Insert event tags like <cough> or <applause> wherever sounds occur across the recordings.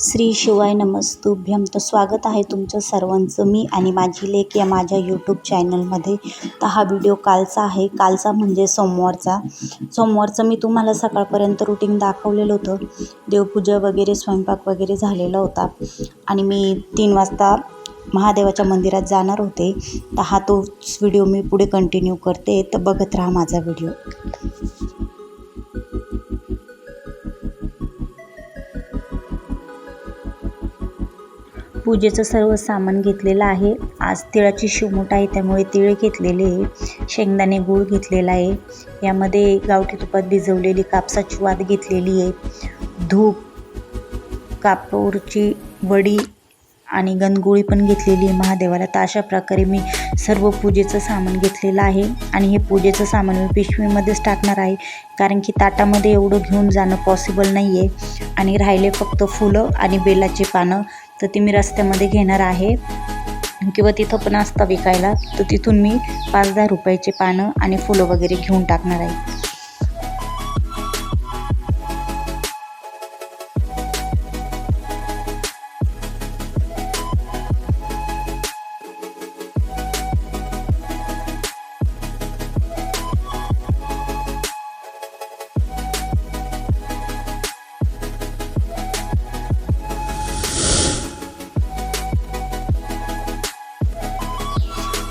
श्री शिवाय नमस्तुभ्यम तर स्वागत आहे तुमचं सर्वांचं. मी आणि माझी लेख या माझ्या यूट्यूब चॅनलमध्ये तर हा व्हिडिओ कालचा आहे. कालचा म्हणजे सोमवारचा. सोमवारचं मी तुम्हाला सकाळपर्यंत रुटीन दाखवलेलं होतं. देवपूजा वगैरे स्वयंपाक वगैरे झालेला होता. आणि मी तीन वाजता महादेवाच्या मंदिरात जाणार होते. तर हा तोच व्हिडिओ मी पुढे कंटिन्यू करते. तर बघत राहा माझा व्हिडिओ पूजेचं सर्व सामान घेतलेलं आहे. आज तिळाची शिवमूठ आहे त्यामुळे तिळ घेतलेले आहे. शेंगदाणे गूळ घेतलेला आहे. यामध्ये गावठी तुपात भिजवलेली कापसाची वात घेतलेली आहे. धूप कापूरची वडी आणि गणगोळी पण घेतलेली आहे महादेवाला. तर अशा प्रकारे मी सर्व पूजेचं सामान घेतलेलं आहे आणि हे पूजेचं सामान मी पिशवीमध्येच टाकणार आहे. कारण की ताटामध्ये एवढं घेऊन जाणं पॉसिबल नाही आहे आणि राहिले फक्त फुलं आणि बेलाची पानं. तर ती मी रस्त्यामध्ये घेणार आहे. किंवा तिथं पण असतं विकायला. तर तिथून मी पाच दहा रुपयाचे पानं आणि फुलं वगैरे घेऊन टाकणार आहे.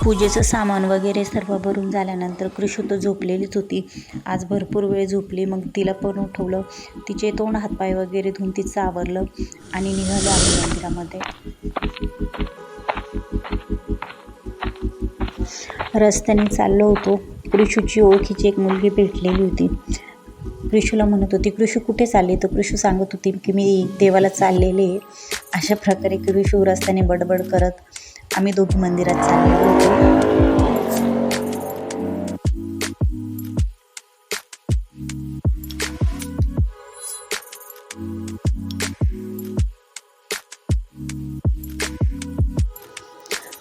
पूजेचं सामान वगैरे सर्व भरून झाल्यानंतर कृषी तर झोपलेलीच होती. आज भरपूर वेळ झोपली. मग तिला पण उठवलं. तिचे तोंड हातपाय वगैरे धुवून तिचं आवरलं आणि निघालं आम्ही मंदिरामध्ये. रस्त्याने चाललो होतो. कृषूची ओळखीची एक मुलगी भेटलेली होती. कृषूला म्हणत होती कृषू कुठे चालली? तर कृषू सांगत होती की मी देवाला चाललेले आहे. अशा प्रकारे कृषू रस्त्याने बडबड करत आम्ही दोघी मंदिरात चाललेलो होतो.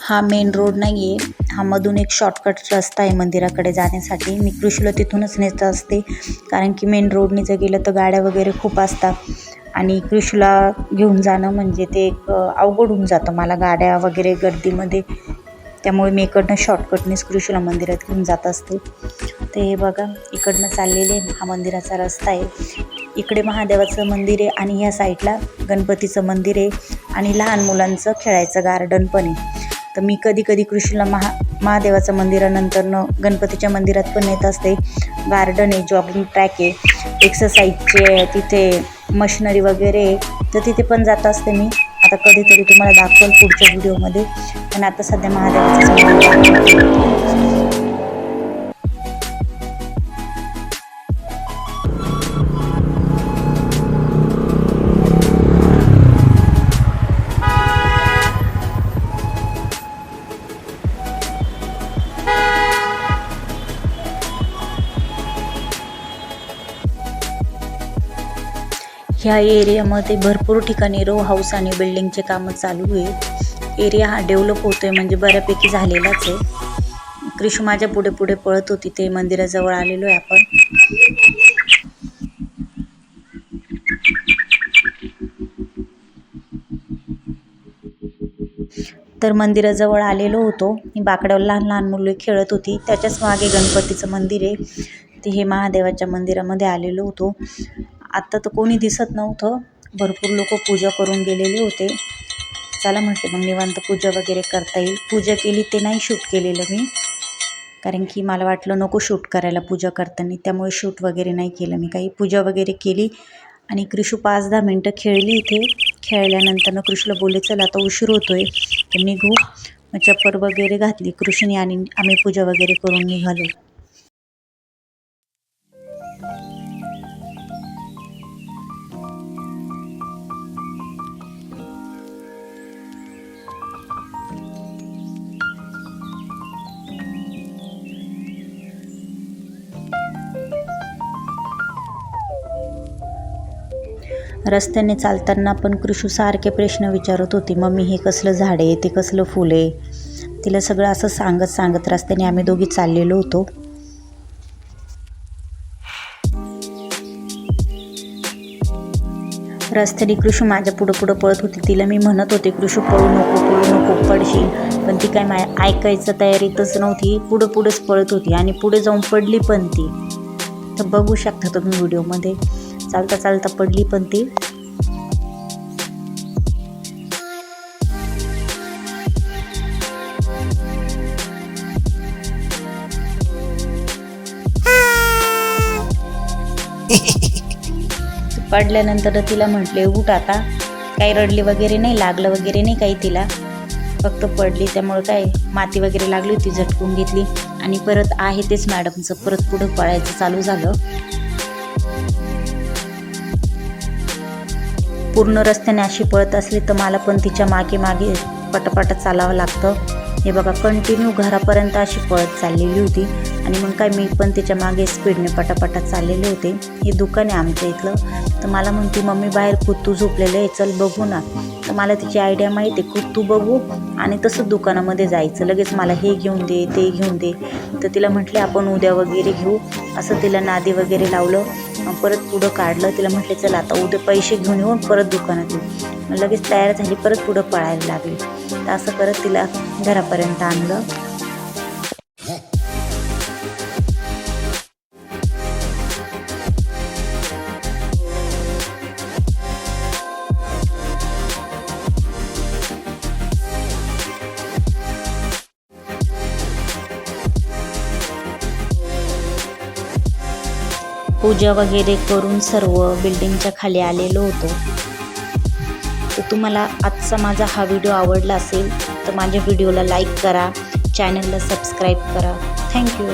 हा मेन रोड नाही आहे हा मधून एक शॉर्टकट रस्ता आहे मंदिराकडे जाण्यासाठी. मी कृषीला तिथूनच नेत असते. कारण की मेन रोडने जर गेलं तर गाड्या वगैरे खूप असतात. आणि कृषीला घेऊन जाणं म्हणजे ते एक अवघड होऊन जातं. मला गाड्या वगैरे गर्दीमध्ये त्यामुळे मी इकडनं शॉर्टकटनेच कृषीला मंदिरात घेऊन जात असते. ते हे बघा इकडनं चाललेले हा मंदिराचा रस्ता आहे. इकडे महादेवाचं मंदिर आहे आणि ह्या साईडला गणपतीचं मंदिर आहे आणि लहान मुलांचं खेळायचं गार्डन पण आहे. तर मी कधी कधी कृषीला महा महादेवाचं मंदिरानंतरनं गणपतीच्या मंदिरात पण येत असते. गार्डन आहे जॉगिंग ट्रॅक आहे एक्सरसाइजचे तिथे मशिनरी वगैरे आहे तर तिथे पण जात असते मी. आता कधीतरी तुम्हाला दाखवेल पुढच्या व्हिडिओमध्ये. पण आता सध्या महादेवाचं ह्या एरियामध्ये भरपूर ठिकाणी रो हाऊस आणि बिल्डिंगचे कामं चालू आहे एरिया हा डेव्हलप होतो आहे म्हणजे बऱ्यापैकी झालेलाच आहे. कृषू माझ्या पुढे पुढे पळत होती ते मंदिराजवळ आलेलो आहे आपण. तर मंदिराजवळ आलेलो होतो. बाकड्यावर लहान लहान मुले खेळत होती. त्याच्याच मागे गणपतीचं मंदिर आहे. ते हे महादेवाच्या मंदिरामध्ये आलेलो होतो. आत्ता तर कोणी दिसत नव्हतं. भरपूर लोक पूजा करून गेलेले होते. चला म्हटले मग निवांत पूजा वगैरे करता येईल. पूजा केली ते नाही शूट केलेलं मी. कारण की मला वाटलं नको शूट करायला पूजा करताना. त्यामुळे शूट वगैरे नाही केलं मी काही. पूजा वगैरे केली आणि कृषू पाच दहा मिनटं खेळली इथे. खेळल्यानंतरनं कृषूला बोलले चल आता उशीर होतो आहे तर निघू. मग चप्पर वगैरे घातली. कृषीने आणि आम्ही पूजा वगैरे करून निघालो. रस्त्याने चालताना पण कृषू सारखे प्रश्न विचारत होती मम्मी हे कसलं झाड आहे? ते कसलं फुलं आहे? तिला सगळं असं सांगत सांगत रस्त्याने आम्ही दोघी चाललेलो होतो. रस्त्याने कृषू माझ्या पुढं पुढं पळत होती. तिला मी म्हणत होते कृषू पळू नको पळू नको पडशील. पण ती काय माय ऐकायचं तयारीतच नव्हती. पुढं पुढंच पळत होती आणि पुढे जाऊन पडली पण ती. तर बघू शकता तुम्ही व्हिडिओमध्ये. चालता चालता पडली पण ती. <laughs> पडल्यानंतर तिला म्हटले उठ आता. काही रडली वगैरे नाही लागलं वगैरे नाही काही तिला. फक्त पडली त्यामुळे काय माती वगैरे लागली होती झटकून घेतली. आणि परत आहे तेच मॅडमचं परत पुढं पळायचं चालू झालं. पूर्ण रस्त्याने अशी पळत असली तर मला पण तिच्यामागे मागे पटापट चालावं लागतं. हे बघा कंटिन्यू घरापर्यंत अशी पळत चाललेली होती. आणि मग काय मी पण तिच्यामागे स्पीडने पटापटात चाललेले होते. हे दुकान आहे आमच्या इथलं. तर मला म्हणते मम्मी बाहेर कुत्तू झोपलेलं आहे चल बघू ना. तर मला तिची आयडिया माहिती आहे कुत्तू बघू आणि तसंच दुकानामध्ये जायचं. लगेच मला हे घेऊन दे ते घेऊन दे. तर तिला म्हटले आपण उद्या वगैरे घेऊ. असं तिला नादी वगैरे लावलं. परत पुढं काढलं तिला म्हटले चल आता उद्या पैसे घेऊन येऊन परत दुकानात येऊ. लगेच तयार झाली परत पुढं पळायला लागली. तर असं करत तिला घरापर्यंत आणलं. पूजा वगैरे करून सर्व बिल्डिंगच्या खाली आलेलो होतो. तर तुम्हाला आजचा माझा हा व्हिडिओ आवडला असेल तर माझ्या व्हिडिओला लाईक करा चॅनलला सबस्क्राईब करा. थँक्यू